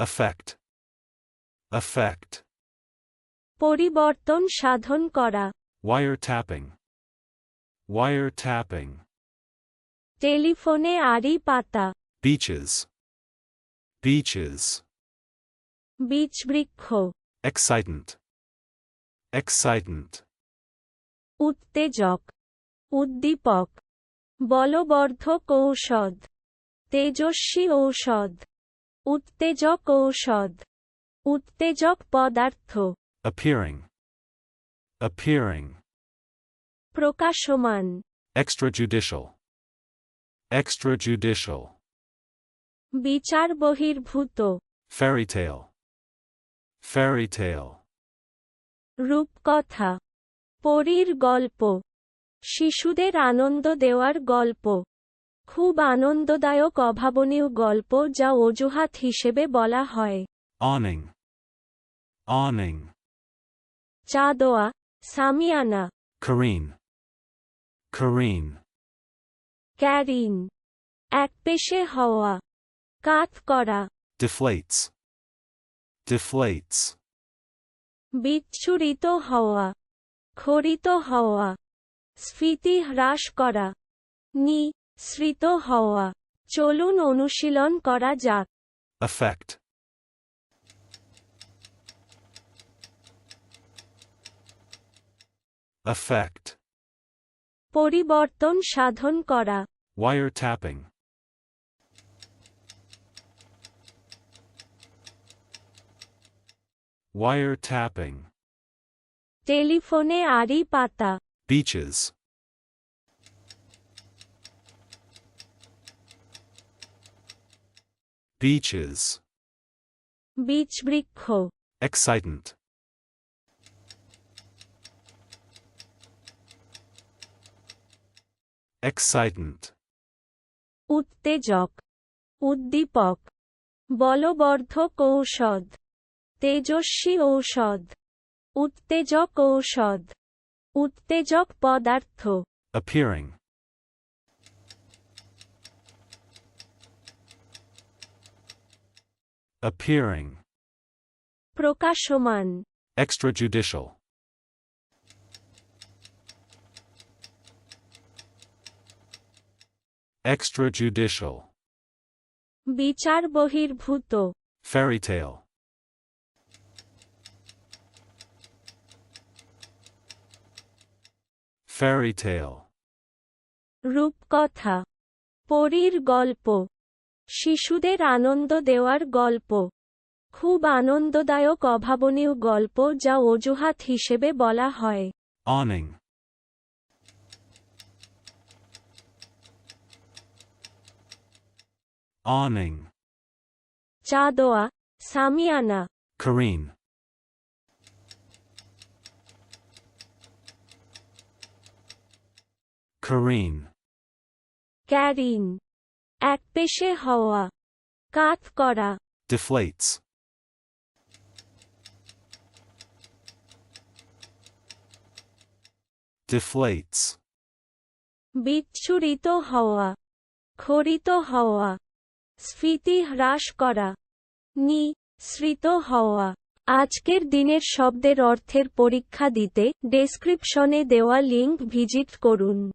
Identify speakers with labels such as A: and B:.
A: Effect. Effect.
B: পরিবর্তন সাধন করা
A: Wiretapping. Wiretapping.
B: টেলিফোনে আড়ি পাতা
A: Beaches. Beaches.
B: বীজবৃক্ষ
A: Excitant. Excitant.
B: উত্তেজক উদ্দীপক বলবর্ধক ঔষধ তেজস্বী ঔষধ উত্তেজক ঔষধ উত্তেজক পদার্থ
A: Appearing. Appearing.
B: প্রকাশমান
A: Extrajudicial. Extrajudicial.
B: বিচার বহির্ভূত
A: Fairy tale. Fairy tale.
B: রূপকথা পরীর গল্প শিশুদের আনন্দ দেওয়ার গল্প খুব আনন্দদায়ক অভাবনীয় গল্প যা অজুহাত হিসেবে বলা হয়
A: Awning. Awning.
B: চাদোয়া সামিয়ানা
A: Careen. Careen.
B: ক্যারিন একপেশে হওয়া কাত করা
A: Deflates. Deflates.
B: বিচ্ছুরিত হওয়া খরিত হওয়া স্ফীতি হ্রাস করা নি স্মৃত হওয়া। চলুন অনুশীলন করা যাক।
A: এফেক্ট এফেক্ট
B: পরিবর্তন সাধন করা।
A: ওয়ার ট্যাপিং ওয়ার ট্যাপিং
B: টেলিফোনে আড়ি পাতা।
A: Beaches Beaches.
B: বীজবৃক্ষ
A: Excitant. Excitant.
B: উত্তেজক উদ্দীপক বলবর্ধক ঔষধ তেজস্বী ঔষধ উত্তেজক ঔষধ উত্তেজক পদার্থ
A: Appearing. Appearing.
B: প্রকাশমান
A: Extrajudicial. Extrajudicial.
B: বিচার বহির্ভূত
A: Fairy tale. Fairy tale.
B: রূপকথা পরীর গল্প শিশুদের আনন্দ দেওয়ার গল্প খুব আনন্দদায়ক অভাবনীয় গল্প যা অজুহাত হিসেবে বলা হয়
A: Awning. Awning.
B: চাদোয়া সামিয়ানা
A: Careen. Careen.
B: ক্যারিন একপেশে হওয়া। কাত করা।
A: Deflates. Deflates.
B: বিচ্ছুরিত হওয়া। খরিত হওয়া। স্ফীতি হ্রাস করা। নি স্মৃত হওয়া। আজকের দিনের শব্দের অর্থের পরীক্ষা দিতে ডেসক্রিপশনে দেওয়া লিঙ্ক ভিজিট করুন।